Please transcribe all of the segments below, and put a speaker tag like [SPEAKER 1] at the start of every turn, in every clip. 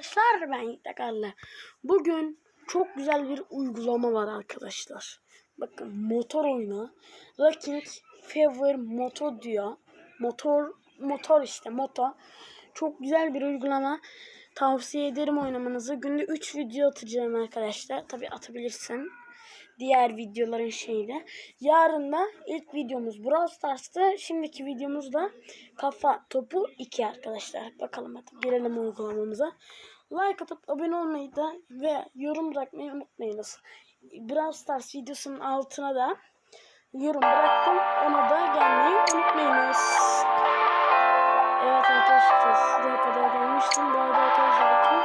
[SPEAKER 1] Arkadaşlar ben Yitakarlı. Bugün çok güzel bir uygulama var arkadaşlar. Bakın motor oyunu. Racking Fever Moto diyor. Motor motor işte motor. Çok güzel bir uygulama. Tavsiye ederim oynamanızı. Günde 3 video atacağım arkadaşlar. Tabi atabilirsem. Diğer videoların şeyde. Yarın da ilk videomuz Brawl Stars'tı. Şimdiki videomuz da Kafa Topu 2 arkadaşlar. Bakalım hadi girelim uygulamamıza. Like atıp abone olmayı da ve yorum bırakmayı unutmayınız. Brawl Stars videosunun altına da yorum bıraktım. Ona da gelmeyi unutmayınız. Evet arkadaşlar şuraya kadar gelmiştim. Bu arada arkadaşlar bakın.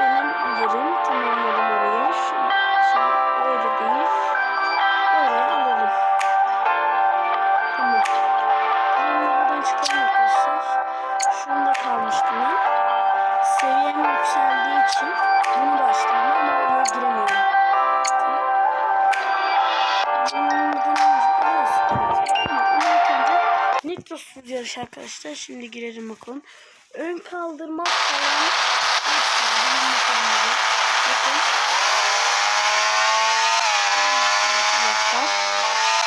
[SPEAKER 1] Benim yerim. Tamamladım Nitros yarış arkadaşlar. Şimdi girelim bakalım. Ön kaldırma falan. Bakın.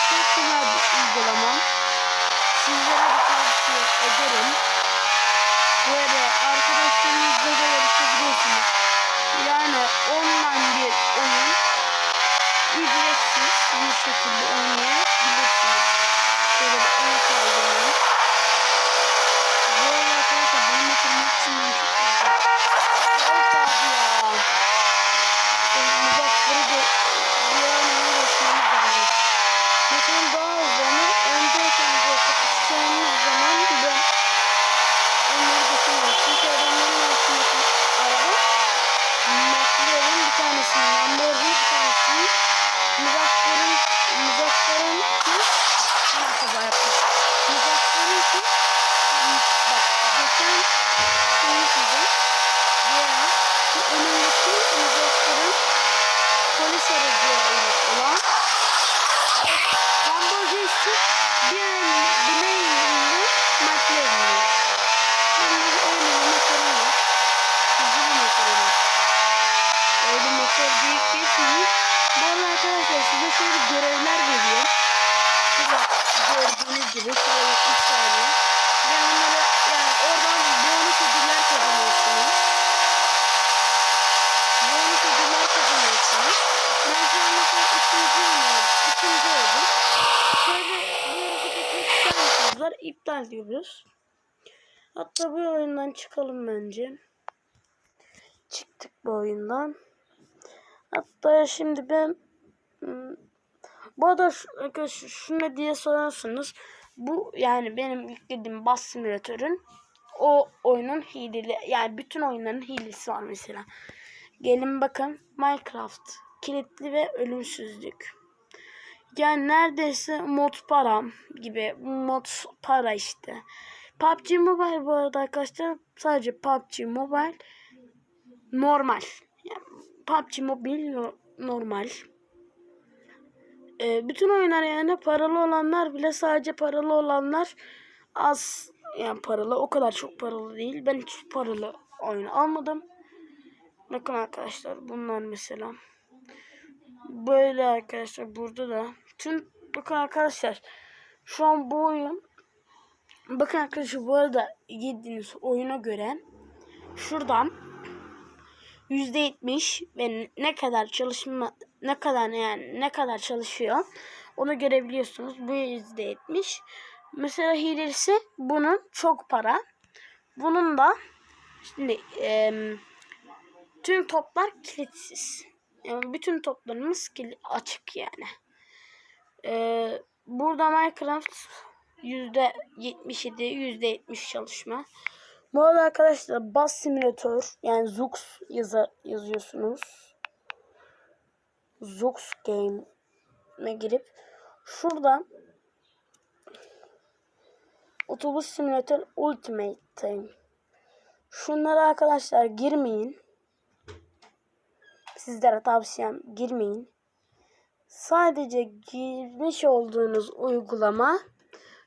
[SPEAKER 1] Çok güzel bir uygulama. Sizlere. Böyle arkadaşlarınızla da. Yani online bir oyun. Ücretsiz bir şekilde oynayabilirsiniz. Şöyle bir ön kaldırıyorum. Bu arada arkadaşlar benim motorum hepsinden çok güzel. Evet abi ya. Benim Muzaffer'i de bir an uğraşmamız lazım. Motorum daha hızlı ama öndeyken de kapışacağımız zaman ben onları geçemiyorum. Çünkü adamların altındaki araba McLaren bir tanesinin Lamborghini bir tanesinin Muzaffer'in Muzaffer'in ki ne kaza yapmış. Muzaffer'in ki bak geçen şeyi kızı diğer şu önündeki Muzaffer'in polis aracı olan Lamborghini ise bir bileğinde McLaren'in. Şimdi öyle bir motorum var. Hızlı bir motorum var. Öyle motor büyük geçmiyor. Bu arada arkadaşlar size şöyle görevler veriyor. Şurada gördüğünüz gibi şöyle 3 tane. Ve onları yani oradan bonus ödüller kazanıyorsunuz. Bonus ödüller kazanıyorsunuz. Ben şu an mesela ikinci oldum. İkinci oldum. Şöyle bu hareketi ister İptal diyoruz. Hatta bu oyundan çıkalım bence. Çıktık bu oyundan. Hatta şimdi ben hmm, bu arada arkadaşlar şu ne diye sorarsanız bu yani benim yüklediğim bas simülatörün o oyunun hileli yani bütün oyunların hilesi var mesela. Gelin bakın Minecraft kilitli ve ölümsüzlük. Yani neredeyse mod para gibi mod para işte. PUBG Mobile bu arada arkadaşlar sadece PUBG Mobile normal. Yani PUBG Mobile no- normal. Ee, bütün oyunlar yani paralı olanlar bile sadece paralı olanlar az yani paralı o kadar çok paralı değil. Ben hiç paralı oyun almadım. Bakın arkadaşlar bunlar mesela. Böyle arkadaşlar burada da. Tüm bakın arkadaşlar şu an bu oyun bakın arkadaşlar bu arada girdiğiniz oyuna göre şuradan %70 ve ne kadar çalışma ne kadar yani ne kadar çalışıyor onu görebiliyorsunuz. Bu %70. Mesela hilesi bunun çok para. Bunun da şimdi em, tüm toplar kilitsiz. Yani bütün toplarımız açık yani. Ee, burada Minecraft %77 %70 çalışma. Bu arada arkadaşlar Bus Simulator yani Zux yazar, yazıyorsunuz. Zux Game'e girip şuradan Otobüs Simulator Ultimate Team. Şunlara arkadaşlar girmeyin. Sizlere tavsiyem girmeyin. Sadece girmiş olduğunuz uygulama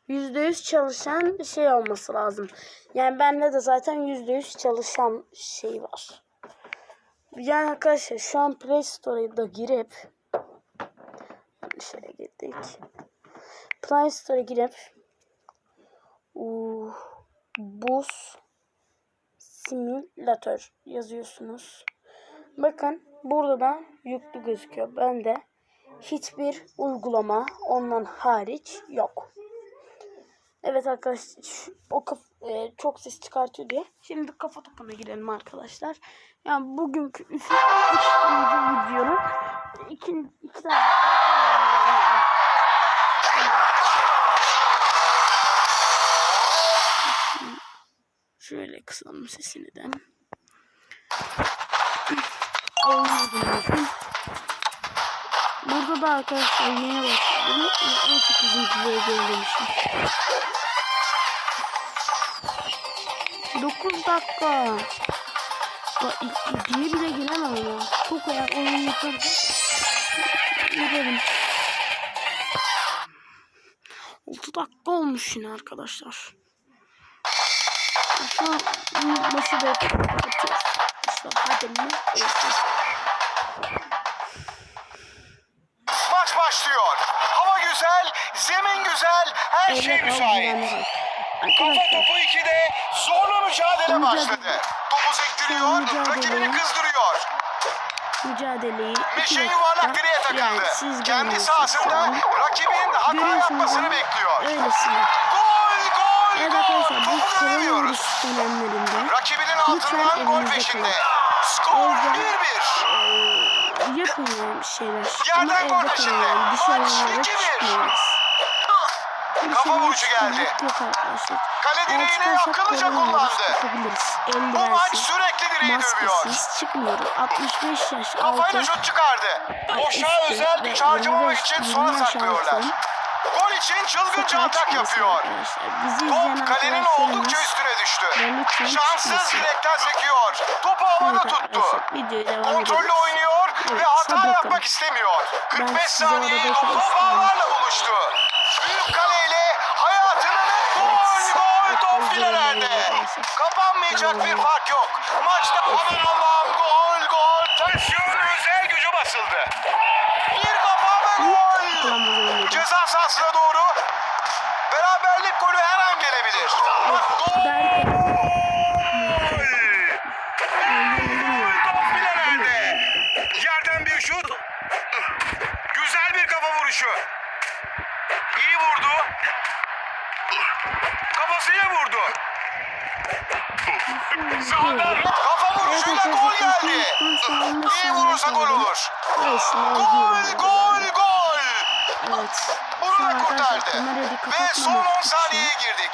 [SPEAKER 1] %100 çalışan bir şey olması lazım. Yani bende de zaten %100 çalışan şey var. Yani arkadaşlar şu an Play Store'a da girip şöyle girdik. Play Store'a girip uh, buz simülatör yazıyorsunuz. Bakın burada da yüklü gözüküyor. Bende hiçbir uygulama ondan hariç yok. Evet arkadaşlar o kaf e, çok ses çıkartıyor diye. Şimdi kafa topuna girelim arkadaşlar. Yani bugünkü üçüncü videonun iki, iki tane Şöyle kısalım sesini de. Olmadı. Da arkadaşlar yeni başladım. 18. diye gerilemişim. 9 dakika. Bak ikinciye bile giremem ya. Çok eğer oyun yaparım. Girelim. 6 dakika olmuş yine arkadaşlar. Şu an başı da atıyoruz. İşte hadi mi?
[SPEAKER 2] Maç başlıyor. Hava güzel, zemin güzel, her şey müsait. Kafa topu 2'de zorlu mücadele başladı. Topu sektiriyor, rakibini kızdırıyor.
[SPEAKER 1] mücadeleyi
[SPEAKER 2] Meşe yuvarlak direğe takıldı.
[SPEAKER 1] Yani
[SPEAKER 2] Kendi sahasında rakibinin hata yapmasını bekliyor.
[SPEAKER 1] Öylesine.
[SPEAKER 2] Gol, gol,
[SPEAKER 1] Evet
[SPEAKER 2] gol. Topu göremiyoruz. Rakibinin altından gol peşinde. Skor
[SPEAKER 1] Evde.
[SPEAKER 2] 1-1.
[SPEAKER 1] Yapın yani bir şeyler.
[SPEAKER 2] Yerden
[SPEAKER 1] Ama
[SPEAKER 2] gol
[SPEAKER 1] evde. Dışarı
[SPEAKER 2] Maç
[SPEAKER 1] oyunlara
[SPEAKER 2] 2-1.
[SPEAKER 1] çıkmayınız.
[SPEAKER 2] Kafa vuruşu geldi. Kale direğini akıllıca kullandı. Bu maç sürekli direği dövüyor.
[SPEAKER 1] maskesiz çıkmıyoruz. 65 yaş
[SPEAKER 2] Kafayla şut çıkardı. Boşa özel güç harcamamak
[SPEAKER 1] 25
[SPEAKER 2] için sona saklıyorlar. Gol için çılgınca atak yapıyor. Top kalenin oldukça üstüne düştü. Şanssız direkten sekiyor. Topu havada tuttu. Kontrollü
[SPEAKER 1] edelim.
[SPEAKER 2] Oynuyor ve
[SPEAKER 1] Evet,
[SPEAKER 2] hata yapmak istemiyor. 45
[SPEAKER 1] size
[SPEAKER 2] saniyeyi
[SPEAKER 1] arada
[SPEAKER 2] dolu
[SPEAKER 1] konuştum.
[SPEAKER 2] bağlarla buluştu. Büyük kaleyle hayatının gol gol top
[SPEAKER 1] arkadaşlar.
[SPEAKER 2] Kapanmayacak bir fark yok. Maçta aman Allah'ım gol gol. Taşyon özel gücü basıldı. Bir kafa ve gol. Ceza sahasına doğru. Beraberlik golü her an gelebilir. Bak gol.
[SPEAKER 1] Derken
[SPEAKER 2] Top filelerde. Yerden bir şut. Güzel vuruşu. İyi vurdu. Kafasıyla vurdu. Sağdan kafa vuruşuyla gol geldi. İyi vurursa gol olur. Gol, gol, gol.
[SPEAKER 1] Evet.
[SPEAKER 2] Bunu
[SPEAKER 1] Şu
[SPEAKER 2] da kurtardı. Ve son 10
[SPEAKER 1] için-
[SPEAKER 2] saniyeye girdik.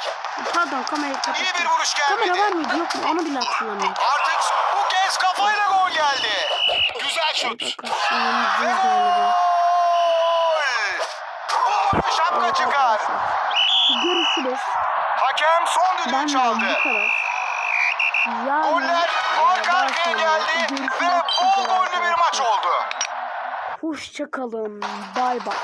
[SPEAKER 1] Pardon kamerayı kapattım.
[SPEAKER 2] İyi bir vuruş
[SPEAKER 1] Kamera
[SPEAKER 2] gelmedi.
[SPEAKER 1] var mıydı yok mu onu bile hatırlamıyorum.
[SPEAKER 2] Artık bu kez kafayla gol geldi. Güzel şut. Ve gol. Golü şapka çıkar.
[SPEAKER 1] Görüşürüz.
[SPEAKER 2] Hakem son düdüğü
[SPEAKER 1] Ben
[SPEAKER 2] çaldı.
[SPEAKER 1] Yarın,
[SPEAKER 2] Goller arka arkaya geldi ve bol gollü bir maç oldu.
[SPEAKER 1] Hoşçakalın. Bay bay.